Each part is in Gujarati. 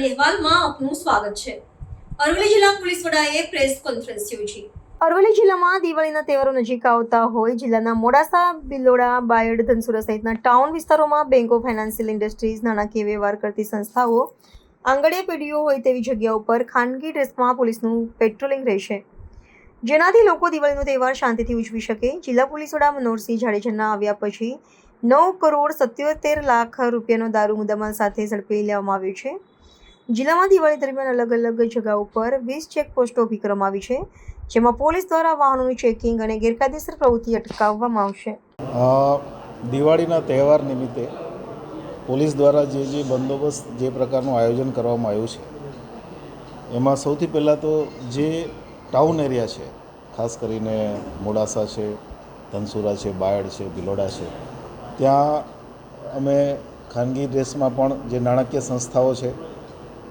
અહેવાલમાં આપનું સ્વાગત છે. અરવલ્લી જિલ્લા પોલીસ વડાએ પ્રેસ કોન્ફરન્સ યોજી. અરવલ્લી જિલ્લામાં દિવાળીના તહેવારો નજીક આવતા હોય, જિલ્લાના મોડાસા, બિલોડા, બાયડ, ધનસુરા સહિતના ટાઉન વિસ્તારોમાં બેંકો, ફાઇનાન્શિયલ ઇન્ડસ્ટ્રીઝ, નાણાકીય વ્યવહાર કરતી સંસ્થાઓ આંગળીએ પેઢીઓ હોય તેવી જગ્યા ઉપર ખાનગી ડ્રેસમાં પોલીસનું પેટ્રોલિંગ રહેશે. જેનાથી લોકો દિવાળીનો તહેવાર શાંતિથી ઉજવી શકે. જિલ્લા પોલીસ વડા મનોહરસિંહ જાડેજાના આવ્યા પછી નવ કરોડ સત્યોતેર લાખ રૂપિયાનો દારૂ મુદ્દામાલ સાથે ઝડપી લેવામાં આવ્યો છે. જિલ્લામાં દિવાળી દરમિયાન અલગ અલગ જગ્યાઓ પર વીસ ચેકપોસ્ટો ઊભી કરવામાં આવી છે, જેમાં પોલીસ દ્વારા વાહનોનું ચેકિંગ અને ગેરકાયદેસર પ્રવૃત્તિ અટકાવવામાં આવશે. દિવાળીના તહેવાર નિમિત્તે પોલીસ દ્વારા જે જે બંદોબસ્ત જે પ્રકારનું આયોજન કરવામાં આવ્યું છે, એમાં સૌથી પહેલાં તો જે ટાઉન એરિયા છે, ખાસ કરીને મોડાસા છે, ધનસુરા છે, બાયડ છે, ભિલોડા છે, ત્યાં અમે ખાનગી ડ્રેસમાં પણ જે નાણાકીય સંસ્થાઓ છે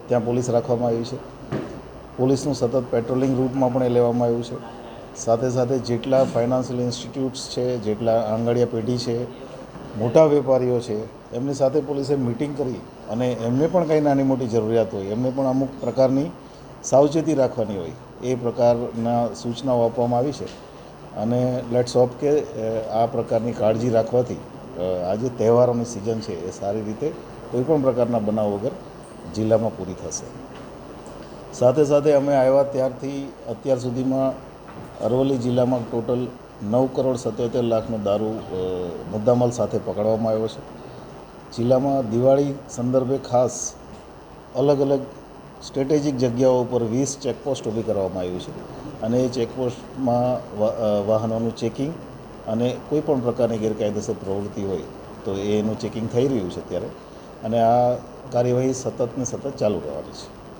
ત્યાં પોલીસ રાખવામાં આવી છે. પોલીસનું સતત પેટ્રોલિંગ રૂટમાં પણ એ લેવામાં આવ્યું છે. સાથે સાથે જેટલા ફાઇનાન્શિયલ ઇન્સ્ટિટ્યૂટ્સ છે, જેટલા આંગળિયા પેઢી છે, મોટા વેપારીઓ છે, એમની સાથે પોલીસે મિટિંગ કરી અને એમને પણ કંઈ નાની મોટી જરૂરિયાત હોય, એમને પણ અમુક પ્રકારની સાવચેતી રાખવાની હોય, એ પ્રકારના સૂચનાઓ આપવામાં આવી છે. અને લેટ્સ હોપ કે આ પ્રકારની કાળજી રાખવાથી આજે તહેવારોની સિઝન છે, એ સારી રીતે કોઈપણ પ્રકારના બનાવ વગર જિલ્લામાં પૂરી થશે. સાથે સાથે અમે આવ્યા ત્યારથી અત્યાર સુધીમાં અરવલ્લી જિલ્લામાં ટોટલ નવ કરોડ સત્યોતેર લાખનો દારૂ મુદ્દામાલ સાથે પકડવામાં આવ્યો છે. જિલ્લામાં દિવાળી સંદર્ભે ખાસ અલગ અલગ સ્ટ્રેટેજિક જગ્યાઓ ઉપર વીસ ચેકપોસ્ટ ઊભી કરવામાં આવી છે. અને એ ચેકપોસ્ટમાં વાહનોનું ચેકિંગ અને કોઈ પણ પ્રકારની ગેરકાયદેસર પ્રવૃત્તિ હોય તો એનું ચેકિંગ થઈ રહ્યું છે અત્યારે. અને આ કાર્યવાહી સતત ને સતત ચાલુ રહેવાની છે.